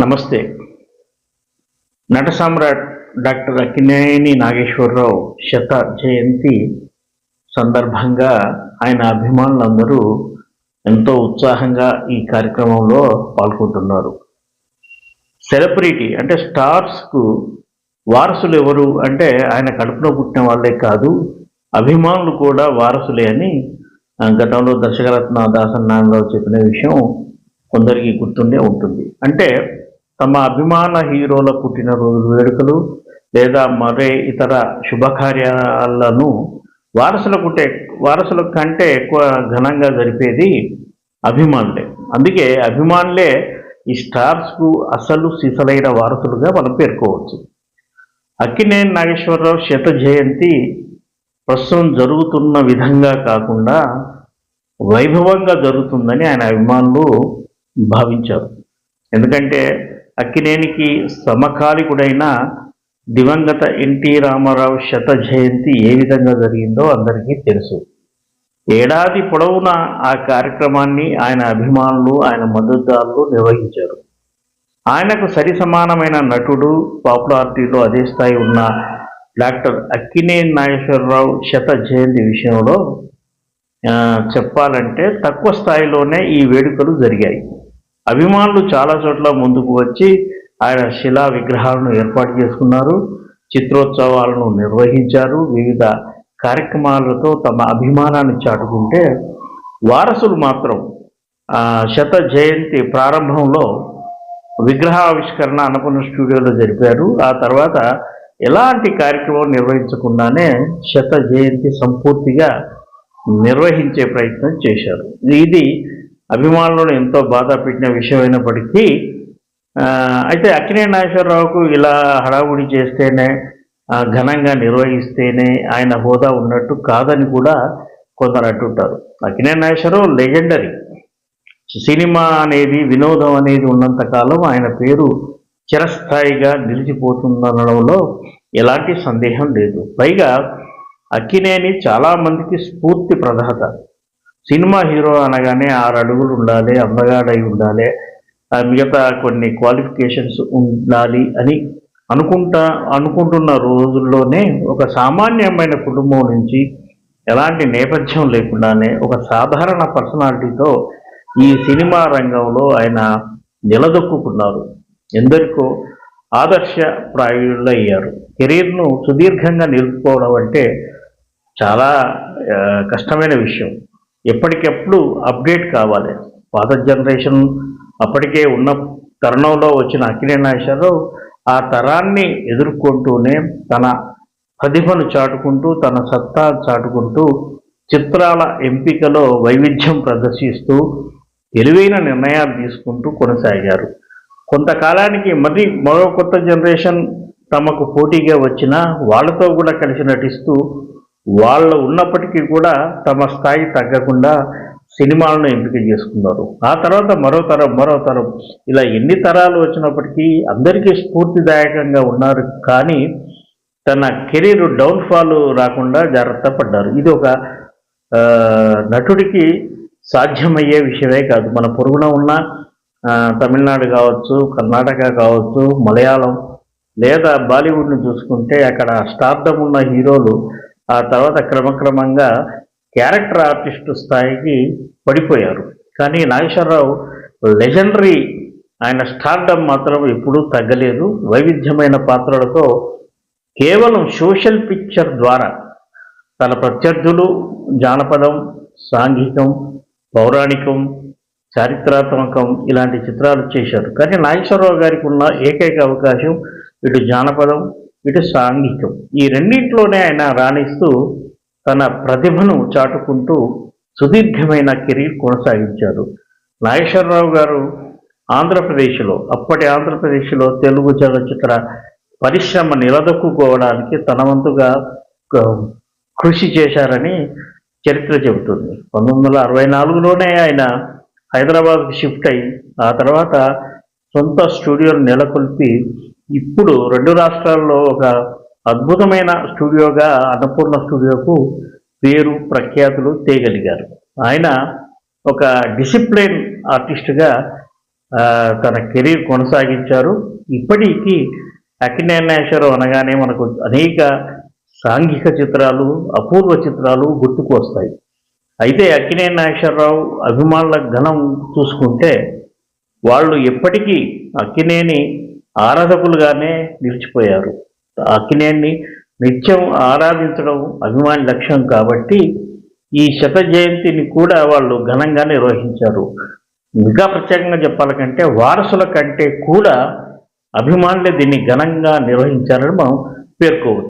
నమస్తే. నట సామ్రాట్ డాక్టర్ అక్కినేని నాగేశ్వరరావు శత జయంతి సందర్భంగా ఆయన అభిమానులందరూ ఎంతో ఉత్సాహంగా ఈ కార్యక్రమంలో పాల్గొంటున్నారు. సెలబ్రిటీ అంటే స్టార్స్కు వారసులు ఎవరు అంటే ఆయన కడుపులో పుట్టిన వాళ్ళే కాదు అభిమానులు కూడా వారసులే అని గతంలో దర్శకరత్న దాసన్ నారాయణరావు చెప్పిన విషయం కొందరికి గుర్తుండే ఉంటుంది. అంటే తమ అభిమాన హీరోల పుట్టినరోజు వేడుకలు లేదా మరే ఇతర శుభకార్యాలను వారసుల కుటే వారసుల కంటే ఎక్కువ ఘనంగా జరిపేది అభిమానులే. అందుకే అభిమానులే ఈ స్టార్స్కు అసలు సిసలైన వారసులుగా మనం పేర్కోవచ్చు. అక్కినేని నాగేశ్వరరావు శత జయంతి ప్రస్తుతం జరుగుతున్న విధంగా కాకుండా వైభవంగా జరుగుతుందని ఆయన అభిమానులు భావించారు. ఎందుకంటే అక్కినేనికి సమకాలికుడైన దివంగత ఎన్టీ రామారావు శత జయంతి ఏ విధంగా జరిగిందో అందరికీ తెలుసు. ఏడాది పొడవునా ఆ కార్యక్రమాన్ని ఆయన అభిమానులు ఆయన మద్దతుదారులు నిర్వహించారు. ఆయనకు సరి సమానమైన నటుడు పాపులారిటీలో అదే స్థాయి ఉన్న డాక్టర్ అక్కినేని నాగేశ్వరరావు శత జయంతి విషయంలో చెప్పాలంటే తక్కువ స్థాయిలోనే ఈ వేడుకలు జరిగాయి. అభిమానులు చాలా చోట్ల ముందుకు వచ్చి ఆయన శిలా విగ్రహాలను ఏర్పాటు చేసుకున్నారు చిత్రోత్సవాలను నిర్వహించారు వివిధ కార్యక్రమాలతో తమ అభిమానాన్ని చాటుకుంటే వారసులు మాత్రం శత జయంతి ప్రారంభంలో విగ్రహావిష్కరణ అన్నపూర్ణ స్టూడియోలో జరిపారు. ఆ తర్వాత ఎలాంటి కార్యక్రమం నిర్వహించకుండానే శత జయంతి సంపూర్తిగా నిర్వహించే ప్రయత్నం చేశారు. ఇది అభిమానులను ఎంతో బాధ పెట్టిన విషయం అయినప్పటికీ అయితే అక్కినే నాగేశ్వరరావుకు ఇలా హడావుడి చేస్తేనే ఘనంగా నిర్వహిస్తేనే ఆయన హోదా ఉన్నట్టు కాదని కూడా కొందరు అంటుంటారు. అక్కినే నాగేశ్వరరావు లెజెండరీ సినిమా అనేది వినోదం అనేది ఉన్నంత కాలం ఆయన పేరు చిరస్థాయిగా నిలిచిపోతుందనడంలో ఎలాంటి సందేహం లేదు. పైగా అక్కినేని చాలామందికి స్ఫూర్తి ప్రదాత. సినిమా హీరో అనగానే ఆరు అడుగులు ఉండాలి అందగాడై ఉండాలి. ఆ మిగతా కొన్ని క్వాలిఫికేషన్స్ ఉండాలి అని అనుకుంటా అనుకుంటున్న రోజుల్లోనే ఒక సామాన్యమైన కుటుంబం నుంచి ఎలాంటి నేపథ్యం లేకుండానే ఒక సాధారణ పర్సనాలిటీతో ఈ సినిమా రంగంలో ఆయన నిలదొక్కున్నారు ఎందరికో ఆదర్శప్రాయులయ్యారు కెరీర్ను సుదీర్ఘంగా నిలుపుకోవడం అంటే చాలా కష్టమైన విషయం. ఎప్పటికెప్పుడు అప్డేట్ కావాలి. పాత జనరేషన్ అప్పటికే ఉన్న తరుణంలో వచ్చిన అఖిలే నాగేశ్వరరావు ఆ తరాన్ని ఎదుర్కొంటూనే తన ప్రతిభను చాటుకుంటూ తన సత్తా చాటుకుంటూ చిత్రాల ఎంపికలో వైవిధ్యం ప్రదర్శిస్తూ తెలివైన నిర్ణయాలు తీసుకుంటూ కొనసాగారు. కొంతకాలానికి మరి మరో కొత్త జనరేషన్ తమకు పోటీగా వచ్చినా వాళ్ళతో కూడా కలిసి నటిస్తూ వాళ్ళు ఉన్నప్పటికీ కూడా తమ స్థాయి తగ్గకుండా సినిమాలను ఎంపిక చేసుకున్నారు. ఆ తర్వాత మరో తరం మరో తరం. ఇలా ఎన్ని తరాలు వచ్చినప్పటికీ అందరికీ స్ఫూర్తిదాయకంగా ఉన్నారు కానీ తన కెరీర్ డౌన్ఫాల్ రాకుండా జాగ్రత్త పడ్డారు. ఇది ఒక నటుడికి సాధ్యమయ్యే విషయమే కాదు. మన పొరుగున ఉన్న తమిళనాడు కావచ్చు కర్ణాటక కావచ్చు మలయాళం లేదా బాలీవుడ్ను చూసుకుంటే అక్కడ స్టార్డమ్ ఉన్న హీరోలు ఆ తర్వాత క్రమక్రమంగా క్యారెక్టర్ ఆర్టిస్టు స్థాయికి పడిపోయారు. కానీ నాగేశ్వరరావు లెజెండరీ ఆయన స్టార్డమ్ మాత్రం ఎప్పుడూ తగ్గలేదు. వైవిధ్యమైన పాత్రలతో కేవలం సోషల్ పిక్చర్ ద్వారా తన ప్రత్యర్థులు జానపదం సాంఘికం పౌరాణికం చారిత్రాత్మకం ఇలాంటి చిత్రాలు చేశారు. కానీ నాగేశ్వరరావు గారికి ఉన్న ఏకైక అవకాశం ఇటు జానపదం ఇటు సాంఘికం. ఈ రెండింటిలోనే ఆయన రాణిస్తూ తన ప్రతిభను చాటుకుంటూ సుదీర్ఘమైన కెరీర్ కొనసాగించారు. నాగేశ్వరరావు గారు ఆంధ్రప్రదేశ్లో అప్పటి ఆంధ్రప్రదేశ్లో తెలుగు చలనచిత్ర పరిశ్రమ నిలదొక్కుకోవడానికి తన వంతుగా కృషి చేశారని చరిత్ర చెబుతుంది. పంతొమ్మిది వందల అరవై నాలుగులోనే ఆయన హైదరాబాద్కి షిఫ్ట్ అయ్యి ఆ తర్వాత సొంత స్టూడియోను నెలకొల్పి ఇప్పుడు రెండు రాష్ట్రాల్లో ఒక అద్భుతమైన స్టూడియోగా అన్నపూర్ణ స్టూడియోకు పేరు ప్రఖ్యాతులు తీయగలిగారు ఆయన ఒక డిసిప్లిన్ ఆర్టిస్ట్గా తన కెరీర్ కొనసాగించారు. ఇప్పటికీ అఖినేశ్వరం అనగానే మనకు అనేక సాంఘిక చిత్రాలు అపూర్వ చిత్రాలు గుర్తుకు వస్తాయి. అయితే అక్కినే నాగేశ్వరరావు అభిమానుల ఘనం చూసుకుంటే వాళ్ళు ఎప్పటికీ అక్కినేని ఆరాధకులుగానే నిలిచిపోయారు. అక్కినేని నిత్యం ఆరాధించడం అభిమాని లక్ష్యం కాబట్టి ఈ శత జయంతిని కూడా వాళ్ళు ఘనంగా నిర్వహించారు. ఇంకా ప్రత్యేకంగా చెప్పాలంటే వారసుల కంటే కూడా అభిమానులే దీన్ని ఘనంగా నిర్వహించారని మనం పేర్కోవచ్చు.